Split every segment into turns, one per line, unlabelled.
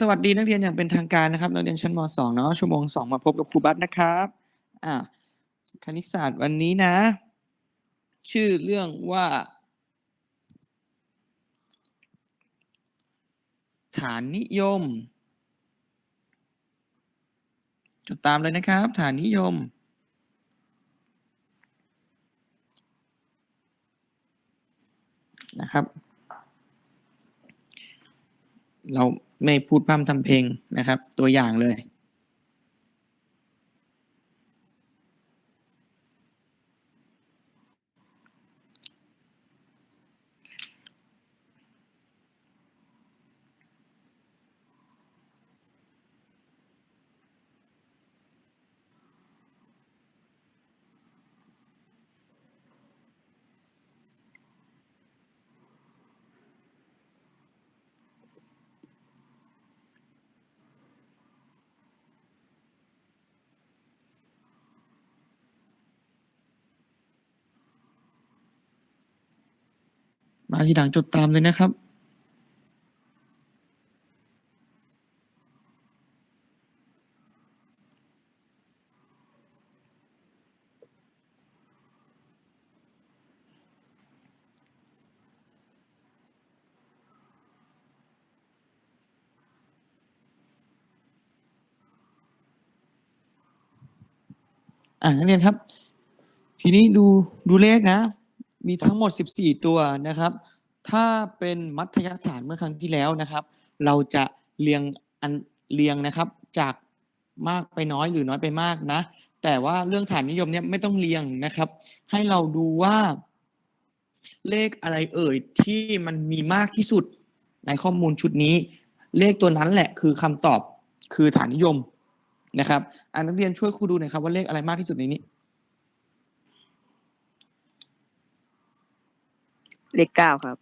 สวัสดีนักเรียนอย่างเป็นทางการนะครับนักเรียนชั้นม .2 เนาะชั่วโมงสองมาพบกับครูบัตนะครับอ่าคณิตศาสตร์วันนี้นะ ชื่อเรื่องว่า ฐานนิยม จดตามเลยนะครับ ฐานนิยม นะครับ เราไม่พูดพร่ำทำเพลงนะครับ ตัวอย่างเลย มาทีหลังจดตามเลยนะครับ อ่านักเรียนครับ ทีนี้ดูดูเลขนะ มีทั้งหมด 14 ตัวนะครับ ถ้าเป็นมัธยฐานเมื่อครั้งที่แล้วนะครับ เราจะเรียงอันเรียงนะครับจากมากไปน้อยหรือน้อยไปมากนะ แต่ว่าเรื่องฐานนิยมเนี่ยไม่ต้องเรียงนะครับ ให้เราดูว่าเลขอะไรเอ่ยที่มันมีมากที่สุดในข้อมูลชุดนี้ เลขตัวนั้นแหละคือคำตอบคือฐานนิยมนะครับอ่านักเรียนช่วยครูดูหน่อยครับว่าเลขอะไรมากที่สุดในนี้
เลขเก้าครับ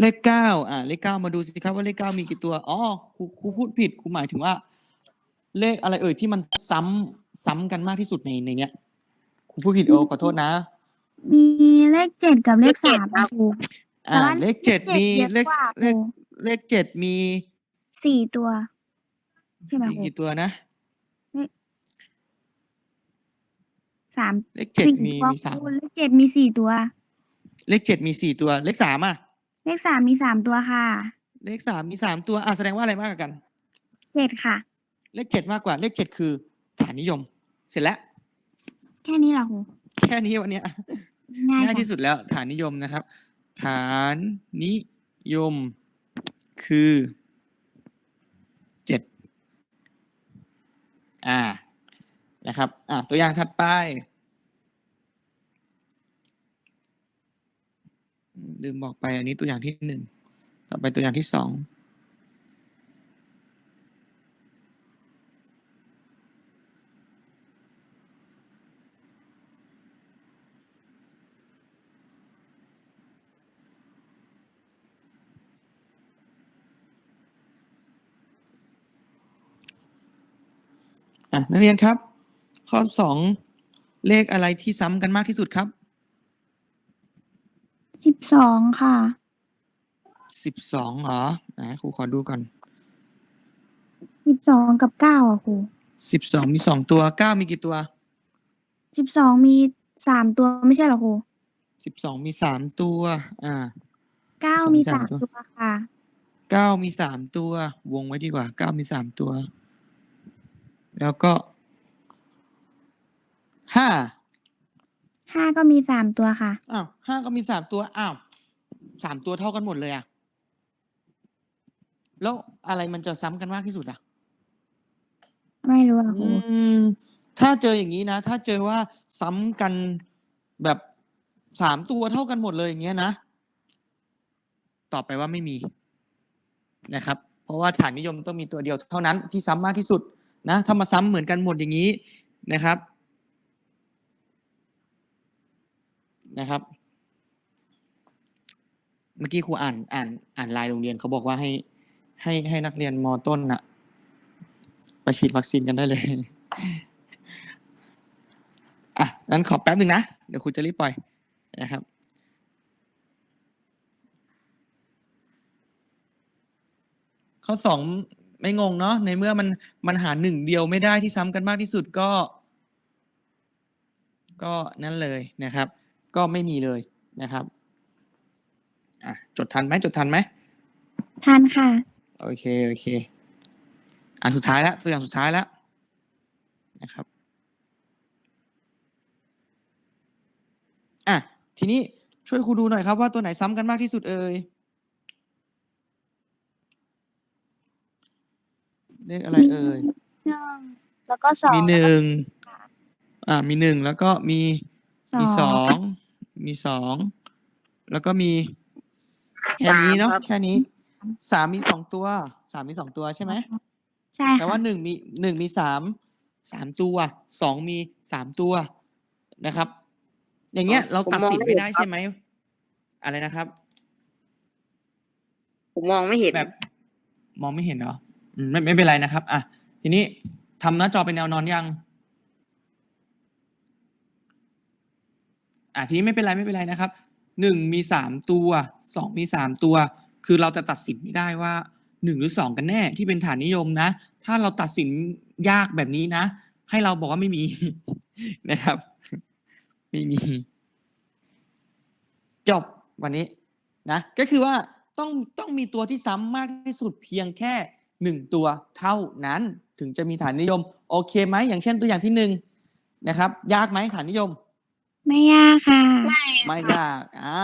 เลขเก้าอ่า เลขเก้ามาดูสิครับว่าเลขเก้ามีกี่ตัว อ๋อ ครูครูพูดผิด ครูหมายถึงว่า เลขอะไรเอ่ยที่มันซ้ำซ้ำกันมากที่สุดในในเนี้ย ครูพูดผิดโอ้ขอโทษนะ
มีเลขเจ็ดกับเลข
เลขเจ็
สา
ด
ม
ครับ
ครู
อ่า
แต่ว่า
เลขเจ็ดมี
เยอะ
เลข
กว่า
เลข
ครู
เลขเจ็ดมี
สี่ตัว ใช่ไหม
มี
ครู
กี่ตัวนะ
สาม
เลขเจ็ด
สี่
มี
ตัว
มีสาม
ครูเลขเจ็ดมีสี่ตัว
เลขเจ็ดมีสี่ตัว เลขสามอะ
เลขสามมีสามตัวค่ะ
เลขสามมีสามตัวอะแสดงว่าอะไรมากกว่ากัน
เจ็ดค่ะ
เลขเจ็ดมากกว่า เลขเจ็ดคือฐานนิยม เสร็จแล้ว
แค่นี้เหรอครู
แค่นี้วันเนี้ย
ง่าย
ง่าย
กว่า
ที่สุดแล้ว ฐานนิยมนะครับ ฐานนิยมคือเจ็ดอ่านะครับ อ่าตัวอย่างถัดไปอืม ลืมบอกไปอันนี้ตัวอย่างที่หนึ่งต่อไปตัวอย่างที่สองนักเรียนครับ ข้อสองเลขอะไรที่ซ้ำกันมากที่สุดครับ
สิบสองค่ะ
สิบสองเหรอไหนครูขอดูก่อน
สิบสองกับเก้าอะครู
สิบสองมีสองตัวเก้ามีกี่ตัว
สิบสองมีสามตัวไม่ใช่เหรอครู
สิบสองมีสามตัว อ่า
เก้า
สอง
มี
สา
สามม
ตัว
ตัวค่ะ
เก้ามีสามตัว วงไว้ดีกว่าเก้ามีสามตัว แล้วก็ห้า
ห้าก็มีสามตัวค่ะ
อ้าวห้าก็มีสามตัวอ้าวสามตัวเท่ากันหมดเลยอะแล้วอะไรมันจะซ้ำกันมากที่สุดอะ
ไม่รู้อะครู
อืมถ้าเจออย่างนี้นะ ถ้าเจอว่าซ้ำกันแบบสามตัวเท่ากันหมดเลยอย่างเงี้ยนะตอบไปว่าไม่มีนะครับ เพราะว่าฐานนิยมต้องมีตัวเดียวเท่านั้นที่ซ้ำมากที่สุดนะ ถ้ามาซ้ำเหมือนกันหมดอย่างนี้นะครับ นะครับ เมื่อกี้ครูอ่านอ่านอ่านไลน์โรงเรียนเขาบอกว่าให้ ให้ให้นักเรียนมต้นอะไปฉีดวัคซีนกันได้เลยอะงั้นขอแป๊บหนึ่งนะ เดี๋ยวครูจะรีบปล่อยนะครับข้อสองไม่งงเนาะในเมื่อมันมันหาหนึ่งเดียวไม่ได้ที่ซ้ำกันมากที่สุดก็ ก็นั่นเลยนะครับ ก็ไม่มีเลยนะครับอะจดทันไหมจดทันไหม
ทันค่ะ
โอเคโอเค อันสุดท้ายแล้วตัวอย่างสุดท้ายแล้วนะครับอะทีนี้ช่วยครูดูหน่อยครับว่าตัวไหนซ้ำกันมากที่สุดเอ่ยเลขอะไรเอ่ย
หนึ่งแล้วก็สอง
มีหนึ่งอ่ามีหนึ่งแล้วก็มีมีสอง มีสองแล้วก็มีแค่นี้เนาะ
สามครับ
แค่นี้สามมีสองตัวสามมีสองตัวใช่ไหม
ใช่
แต่
ค่ะ
ว่าหนึ่งมีหนึ่งมีสามสามตัวสองมีสามตัวนะครับ อย่างเงี้ยเราตัดสินไม่ได้ใช่ไหมอะไรนะครับ
ผมมองไม่เห็น
แบบมองไม่เห็นเหรออืมไม่ไม่เป็นไรนะครับ อะ ทีนี้ทำหน้าจอเป็นแนวนอนยัง อะทีนี้ไม่เป็นไรไม่เป็นไรนะครับหนึ่งมีสามตัวสองมีสามตัว คือเราจะตัดสินไม่ได้ว่าหนึ่งหรือสองกันแน่ที่เป็นฐานนิยมนะ ถ้าเราตัดสินยากแบบนี้นะ ให้เราบอกว่าไม่มีนะครับ ไม่มี จบวันนี้นะก็คือว่าต้องต้องมีตัวที่ซ้ำมากที่สุดเพียงแค่หนึ่งตัวเท่านั้นถึงจะมีฐานนิยม โอเคไหมอย่างเช่นตัวอย่างที่หนึ่งนะครับ ยากไหมฐานนิยม
ไม่ยากค่ะ
ไม่ยาก อ่า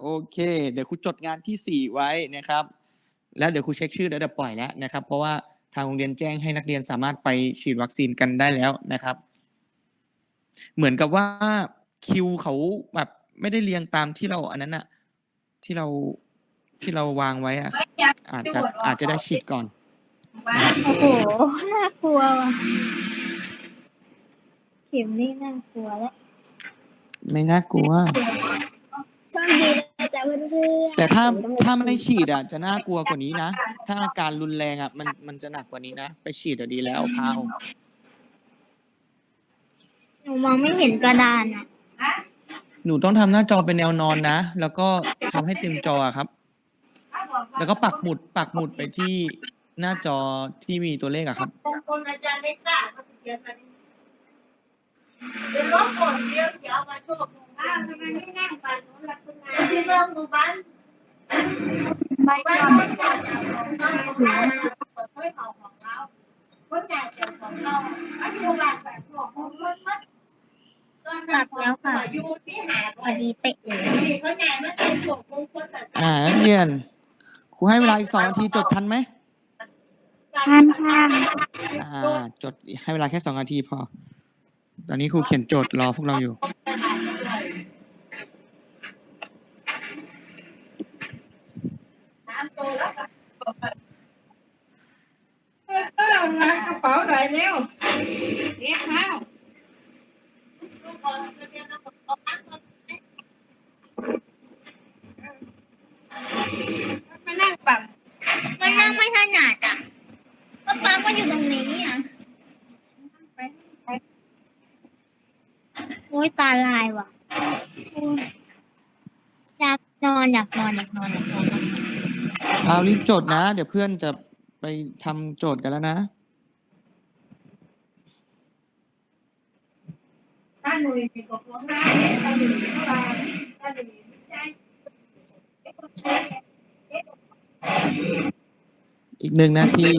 โอเค เดี๋ยวครูจดงานที่สี่ไว้นะครับ แล้วเดี๋ยวครูเช็คชื่อแล้วเดี๋ยวปล่อยแล้วนะครับ เพราะว่าทางโรงเรียนแจ้งให้นักเรียนสามารถไปฉีดวัคซีนกันได้แล้วนะครับ เหมือนกับว่าคิวเขาแบบไม่ได้เรียงตามที่เราอันนั้นอะที่เราที่เราวางไว้อะอาจจะอาจจะได้ฉีดก่อน
โอ้โห น่ากลัวว่ะเข็มนี่น่ากลัวแล้ว
ไม่น่ากลัว
โชคดีนะจ๊ะเพื่อนๆ
แต่ถ้าถ้าไม่ฉีดอะ จะน่ากลัวกว่านี้นะ ถ้าอาการรุนแรงอะมันมันจะหนักกว่านี้นะ ไปฉีดอะดีแล้วพาว
หนูมองไม่เห็นกระดานอะ
หนูต้องทำหน้าจอเป็นแนวนอนนะ แล้วก็ทำให้เต็มจออะครับ แล้วก็ปักหมุดปักหมุดไปที่หน้าจอที่มีตัวเลขอะครับ
คนอาจารย์ไม่กล้าเขาเขียนมาเป็น รถก่อนเดียวเดี๋ยวมาโชว์หมู่บ้านทำไมไม่นั่งไปโน้นล่ะคุณนายที่เริ่มหมู่บ้าน
ไม่
บ้าน
ค่ะ
คนใหญ่ของเราของเราเปิดเผยของของเราคนใหญ่เปิดของเราอายุหลักแบบของคนมันมันก็หลักแล้วค่ะอยู่ที่หา
พอดีเป๊ะเลย
คนใหญ่มันเป็นส่วนของคนแต่
อ่านักเรียนครูให้เวลาอีกสองนาทีจดทันไหม
ทันค่ะ
อ่าจดให้เวลาแค่สองนาทีพอ ตอนนี้ครูเขียนโจทย์รอพวกเราอยู่
เอามากระเป๋าหน่อยเร็วเรียกข้าว มานั่งปัก
มันนั่งไม่ถนัดอะก็ป๊าก็อยู่ตรงนี้อะโอ้ย ตาลายว่ะโอ้ยอยากนอนอยากนอนอยากนอนอยากนอน
พาวรีบจดนะ เดี๋ยวเพื่อนจะไปทำโจทย์กันแล้วนะ
ถ้าหนูมีกบร้องไห้ถ้าหนูมีเท่าไหร่ถ้าหนูมีใจ
อีกหนึ่งนาที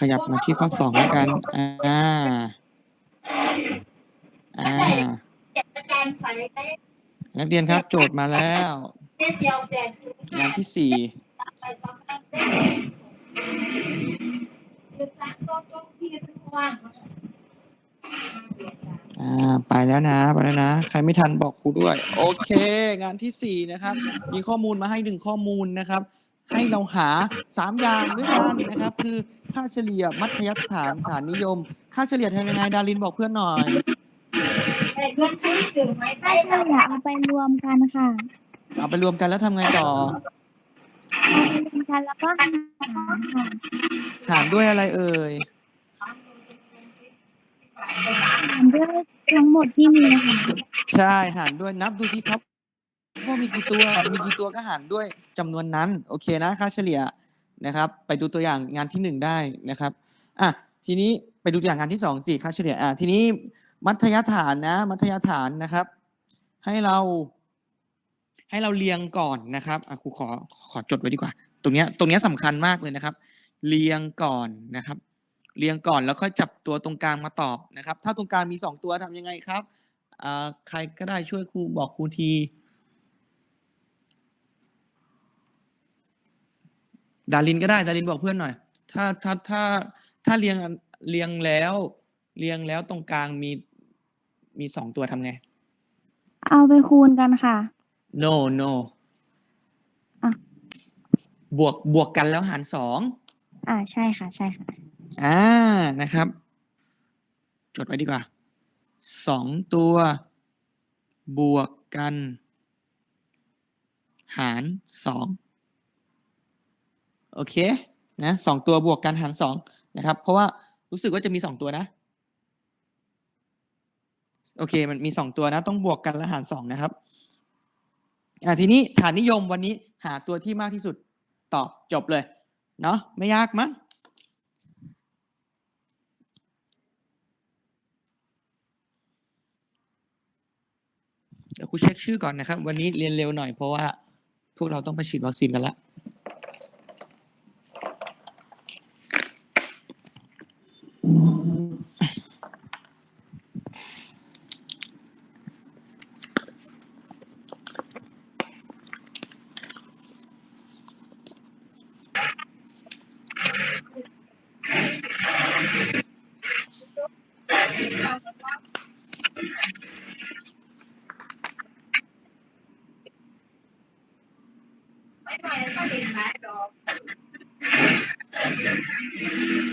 ขยับมาที่ข้อสองแล้วกัน อ่า อ่า นักเรียนครับ โจทย์มาแล้ว
งา
นที่สี่
อ่า
ไปแล้วนะไปแล้วนะ ใครไม่ทันบอกครูด้วย โอเค งานที่สี่นะครับ มีข้อมูลมาให้หนึ่งข้อมูลนะครับ ให้เราหาสามอย่างด้วยกันนะครับ คือค่าเฉลี่ยมัธยฐานฐานนิยม ค่าเฉลี่ยทำยังไงดารินบอกเพื่อนหน่อย
แต่เงินซื้อถึงไม่
ถ้า
ได้
เฉลี่ยเอาไปรวมกันค่ะ
เอาไปรวมกันแล้วทำไงต่อ
เอาไปรวมกันแล้วก็หารค่ะ
หารด้วยอะไรเอ่ย
หารด้วยทั้งหมดที่มีค่ะ
ใช่หารด้วยนับดูสิครับ ว่ามีกี่ตัว มีกี่ตัวก็หารด้วยจำนวนนั้น โอเคนะ ค่าเฉลี่ยนะครับ ไปดูตัวอย่างงานที่หนึ่งได้นะครับ อะ ทีนี้ไปดูตัวอย่างงานที่สองสิ ค่าเฉลี่ย อะ ทีนี้มัธยฐานนะ มัธยฐานนะครับ ให้เรา ให้เราเรียงก่อนนะครับ อะครูขอ ขอจดไว้ดีกว่า ตรงเนี้ย ตรงเนี้ยสำคัญมากเลยนะครับ เรียงก่อนนะครับ เรียงก่อนแล้วค่อยจับตัวตรงกลางมาตอบนะครับ ถ้าตรงกลางมีสองตัวทำยังไงครับ อ่า ใครก็ได้ช่วยครูบอกครูที ดารินก็ได้ดารินบอกเพื่อนหน่อย ถ้าถ้าถ้าถ้าเรียงเรียงแล้ว เรียงแล้วตรงกลางมีมีสองตัวทำไง
เอาไปคูณกันค่ะ
no no
อะ
บวกบวกกันแล้วหารสอง
อ่าใช่ค่ะ ใช่ค่ะ
อ่า นะครับ จดไว้ดีกว่า สองตัว บวกกัน หารสอง โอเคนะสองตัวบวกกันหารสองนะครับ เพราะว่ารู้สึกว่าจะมีสองตัวนะ โอเค มันมีสองตัวนะ ต้องบวกกันและหารสองนะครับอ่าทีนี้ฐานนิยมวันนี้หาตัวที่มากที่สุดตอบจบเลย เนาะไม่ยากมั้งเดี๋ยวครูเช็คชื่อก่อนนะครับ วันนี้เรียนเร็วหน่อยเพราะว่าพวกเราต้องไปฉีดวัคซีนกันละ Thank you.